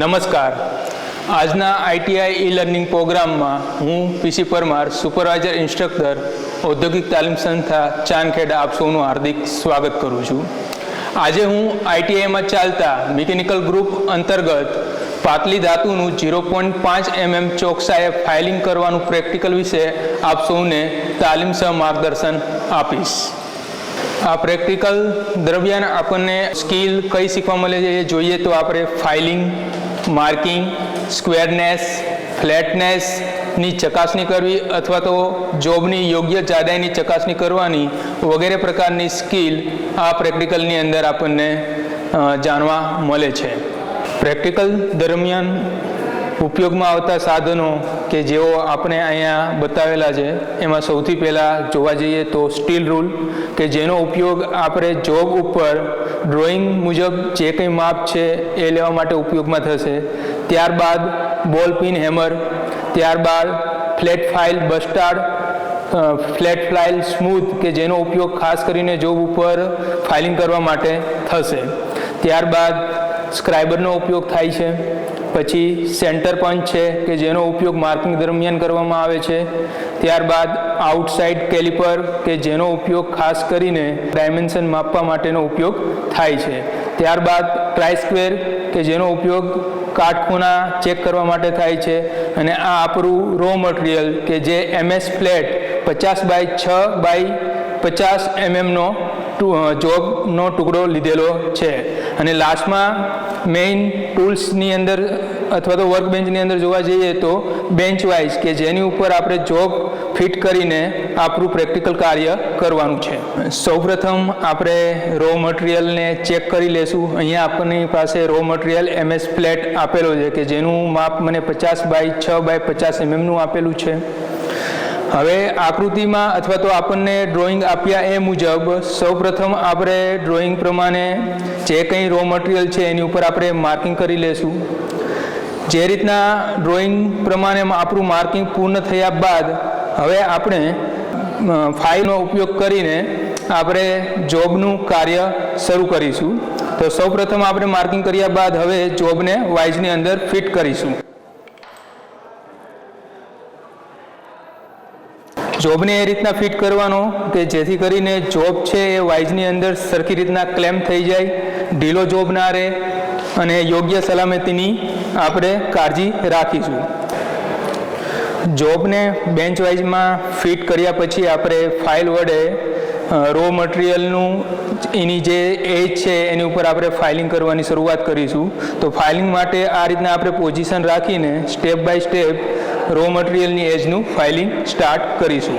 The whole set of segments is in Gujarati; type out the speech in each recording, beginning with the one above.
નમસ્કાર. આજના આઈટીઆઈ ઈ લર્નિંગ પ્રોગ્રામમાં હું પીસી પરમાર, સુપરવાઇઝર ઇન્સ્ટ્રક્ટર, ઔદ્યોગિક તાલીમ સંસ્થા ચાંદખેડા આપ સૌનું હાર્દિક સ્વાગત કરું છું. આજે હું આઈટીઆઈમાં ચાલતા મિકેનિકલ ગ્રુપ અંતર્ગત પાતલી ધાતુનું ઝીરો પોઈન્ટ પાંચ એમએમ ચોકસાએ ફાઇલિંગ કરવાનું પ્રેક્ટિકલ વિશે આપ સૌને તાલીમ સહ માર્ગદર્શન આપીશ. આ પ્રેક્ટિકલ દરમિયાન આપણને સ્કિલ કઈ શીખવા મળે છે એ જોઈએ તો આપણે ફાઇલિંગ માર્કિંગ, સ્ક્વેરનેસ ફ્લેટનેસની ચકાસણી કરવી અથવા તો જોબની યોગ્ય જાડાઈની ચકાસણી કરવાની વગેરે પ્રકારની સ્કિલ આ પ્રેક્ટિકલની અંદર આપણને જાણવા મળે છે. પ્રેક્ટિકલ દરમિયાન ઉપયોગમાં આવતા સાધનો કે જેઓ આપણે અહીંયા બતાવેલા છે, એમાં સૌથી પહેલાં જોવા જઈએ તો સ્ટીલ રૂલ કે જેનો ઉપયોગ આપણે જોબ ઉપર ડ્રોઈંગ મુજબ જે કંઈ માપ છે એ લેવા માટે ઉપયોગમાં થશે. ત્યારબાદ બોલ પિન હેમર, ત્યારબાદ flat file bastard flat file smooth કે જેનો ઉપયોગ ખાસ કરીને જોબ ઉપર ફાઇલિંગ કરવા માટે થશે. ત્યારબાદ સ્ક્રાઇબરનો ઉપયોગ થાય છે. પછી સેન્ટર પંચ છે કે જેનો ઉપયોગ માર્કિંગ દરમિયાન કરવામાં આવે છે. ત્યારબાદ આઉટસાઇડ કેલિપર કે જેનો ઉપયોગ ખાસ કરીને ડાયમેન્શન માપવા માટેનો ઉપયોગ થાય છે. ત્યારબાદ ટ્રાય સ્ક્વેર કે જેનો ઉપયોગ કાટખૂણા ચેક કરવા માટે થાય છે. અને આ આપણું રો મટીરિયલ કે જે એમએસ ફ્લેટ પચાસ બાય છ બાય પચાસ એમએમનો જોબનો ટુકડો લીધેલો છે. અને લાસ્ટમાં મેઇન ટૂલ્સની અંદર અથવા તો વર્ક બેન્ચની અંદર જોવા જઈએ તો બેન્ચ વાઇઝ કે જેની ઉપર આપણે જોબ ફિટ કરીને આપણું પ્રેક્ટિકલ કાર્ય કરવાનું છે. સૌપ્રથમ આપણે રો મટીરિયલને ચેક કરી લેશું. અહીંયા આપણી પાસે રો મટીરિયલ એમએસ ફ્લેટ આપેલો છે કે જેનું માપ મને પચાસ બાય છ બાય પચાસ એમએમનું આપેલું છે. હવે આકૃતિમાં અથવા તો આપણને ડ્રોઈંગ આપ્યા એ મુજબ સૌપ્રથમ આપણે ડ્રોઈંગ પ્રમાણે જે કંઈ રો મટીરિયલ છે એની ઉપર આપણે માર્કિંગ કરી લેશું. જે રીતના ડ્રોઈંગ પ્રમાણે આપણું માર્કિંગ પૂર્ણ થયા બાદ હવે આપણે ફાઇલનો ઉપયોગ કરીને આપણે જોબનું કાર્ય શરૂ કરીશું. તો સૌપ્રથમ આપણે માર્કિંગ કર્યા બાદ હવે જોબને વાઇઝની અંદર ફિટ કરીશું. જોબને એ રીતના ફિટ કરવાનો કે જેથી કરીને જોબ છે એ વાઇઝની અંદર સરખી રીતના ક્લેમ થઈ જાય, ઢીલો જોબ ના રહે અને યોગ્ય સલામતીની આપણે કાળજી રાખીશું. જોબને બેન્ચ વાઇઝમાં ફિટ કર્યા પછી આપણે ફાઇલ વડે રો મટીરિયલનું એની જે એજ છે એની ઉપર આપણે ફાઇલિંગ કરવાની શરૂઆત કરીશું. તો ફાઇલિંગ માટે આ રીતના આપણે પોઝિશન રાખીને સ્ટેપ બાય સ્ટેપ રો મટીરિયલની એજનું ફાઇલિંગ સ્ટાર્ટ કરીશું.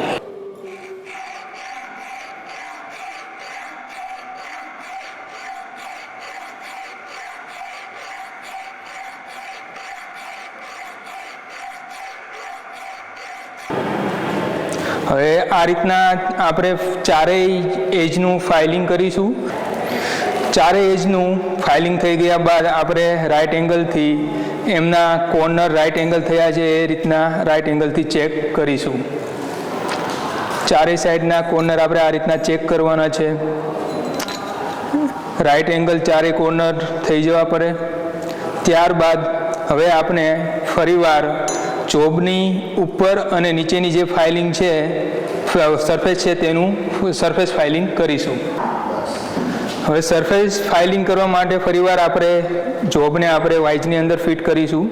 હવે આ રીતના આપણે ચારેય એજનું ફાઇલિંગ કરીશું. ચારેય એજનું ફાઇલિંગ થઈ ગયા બાદ આપણે રાઈટ એંગલથી એમના કોર્નર રાઈટ એંગલ થયા છે, એ રીતના રાઈટ એંગલથી ચેક કરીશું. ચારેય સાઈડના કોર્નર આપણે આ રીતના ચેક કરવાના છે. રાઈટ એંગલ ચારે કોર્નર થઈ જવા પડે. ત્યારબાદ હવે આપણે ફરીવાર જોબની ઉપર અને નીચેની જે ફાઇલિંગ છે સરફેસ છે તેનું સરફેસ ફાઇલિંગ કરીશું. હવે સરફેસ ફાઇલિંગ કરવા માટે ફરીવાર આપણે જોબને આપણે વાઇઝની અંદર ફિટ કરીશું.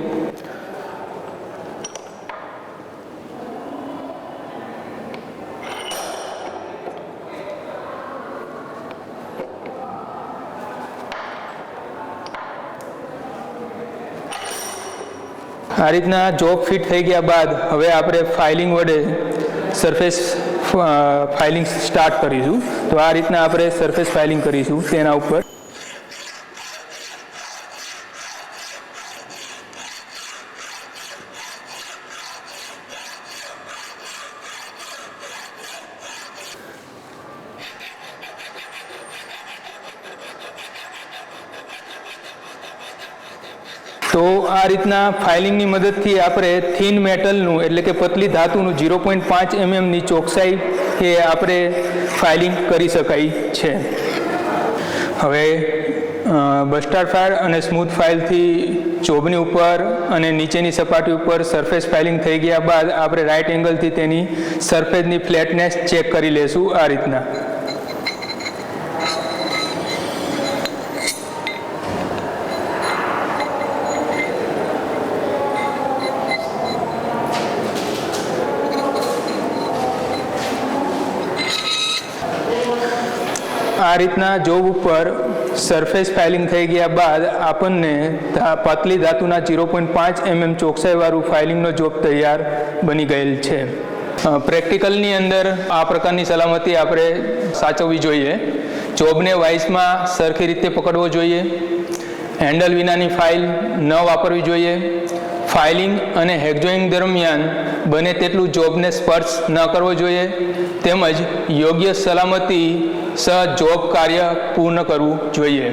આ રીતના જોબ ફિટ થઈ ગયા બાદ હવે આપણે ફાઇલિંગ વડે સરફેસ ફાઇલિંગ સ્ટાર્ટ કરીશું. તો આ રીતના આપણે સરફેસ ફાઇલિંગ કરીશું તેના ઉપર. તો આ રીતના ફાઇલિંગની મદદથી આપણે થીન મેટલનું એટલે કે પતલી ધાતુનું ઝીરો પોઈન્ટ પાંચ એમએમની ચોકસાઈ એ આપણે ફાઇલિંગ કરી શકાય છે. હવે બસ્ટાર ફાઇલ અને સ્મૂથ ફાઇલથી જોબની ઉપર અને નીચેની સપાટી ઉપર સરફેસ ફાઇલિંગ થઈ ગયા બાદ આપણે રાઇટ એંગલથી તેની સરફેસની ફ્લેટનેસ ચેક કરી લેશું આ રીતના. આ રીતના જોબ ઉપર સરફેસ ફાઇલિંગ થઈ ગયા બાદ આપણને પાતળી ધાતુના ઝીરો પોઈન્ટ પાંચ એમએમ ચોકસાઈવાળું ફાઇલિંગનો જોબ તૈયાર બની ગયેલ છે. પ્રેક્ટિકલની અંદર આ પ્રકારની સલામતી આપણે સાચવવી જોઈએ. જોબને વાઇસમાં સરખી રીતે પકડવો જોઈએ. હેન્ડલ વિનાની ફાઇલ ન વાપરવી જોઈએ. ફાઇલિંગ અને હેકજોઈંગ દરમિયાન બને તેટલું જોબને સ્પર્શ ન કરવો જોઈએ. તેમજ યોગ્ય સલામતી સહ જોબ કાર્ય પૂર્ણ કરવું જોઈએ.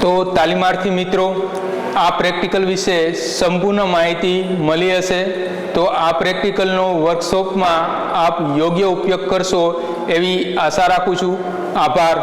તો તાલીમાર્થી મિત્રો, આ પ્રેક્ટિકલ વિશે સંપૂર્ણ માહિતી મળી હશે. તો આ પ્રેક્ટિકલનો વર્કશોપમાં આપ યોગ્ય ઉપયોગ કરશો એવી આશા રાખું છું. આભાર.